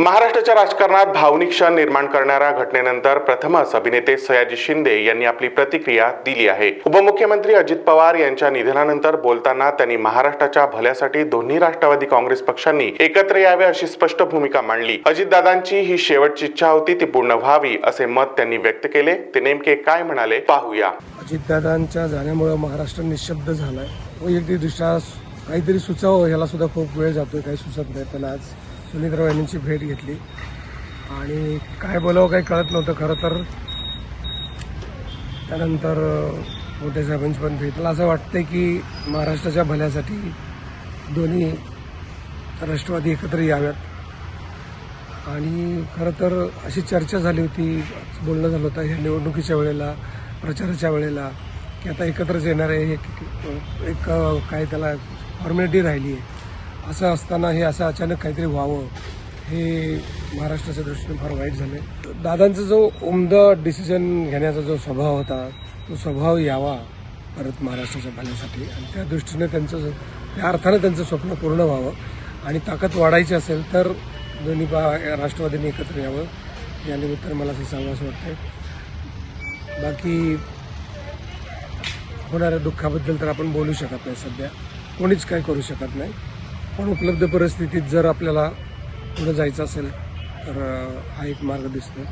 महाराष्ट्राच्या राजकारणात भावनिक क्षण निर्माण करणाऱ्या घटनेनंतर प्रथमच अभिनेते सयाजी शिंदे यांनी आपली प्रतिक्रिया दिली आहे. उपमुख्यमंत्री अजित पवार यांच्या निधनानंतर बोलताना त्यांनी महाराष्ट्राच्या भल्यासाठी दोन्ही राष्ट्रवादी काँग्रेस पक्षांनी एकत्र यावे अशी स्पष्ट भूमिका मांडली. अजितदादांची ही शेवटची इच्छा होती ती पूर्ण व्हावी असे मत त्यांनी व्यक्त केले. ते नेमके काय म्हणाले पाहूया. अजितदादांच्या जाण्यामुळे महाराष्ट्र निशब्द झालाय. वैयक्तिकदृष्ट्या काहीतरी सुचावं याला सुद्धा खूप वेळ जातोय काही सुचत नाही. पण आज सुनीतराव यांची भेट घेतली. आणि काय बोलावं काही कळत नव्हतं. खरं तर त्यानंतर मोठे साहेबांची पण भेट. मला असं वाटतंय की महाराष्ट्राच्या भल्यासाठी दोन्ही राष्ट्रवादी एकत्र याव्यात. आणि खरं तर अशी चर्चा झाली होती बोलणं झालं होतं ह्या निवडणुकीच्या वेळेला प्रचाराच्या वेळेला की आता एकत्रच येणार आहे. एक काय त्याला फॉर्मॅलिटी राहिली आहे. असं असताना हे असं अचानक काहीतरी व्हावं हे महाराष्ट्राच्या दृष्टीने फार वाईट झालं दादांचा जो उमद डिसिजन घेण्याचा जो स्वभाव होता तो स्वभाव यावा परत महाराष्ट्राच्या भल्यासाठी आणि त्या दृष्टीने त्यांचं त्या अर्थानं त्यांचं स्वप्न पूर्ण व्हावं. आणि ताकद वाढायची असेल तर दोन्ही बा राष्ट्रवादींनी एकत्र यावं. या मला असं सांगावं असं वाटतंय. बाकी होणाऱ्या दुःखाबद्दल तर आपण बोलू शकत नाही सध्या. कोणीच काय करू शकत नाही. पण उपलब्ध परिस्थितीत जर आपल्याला पुढं जायचं असेल तर हा एक मार्ग दिसतो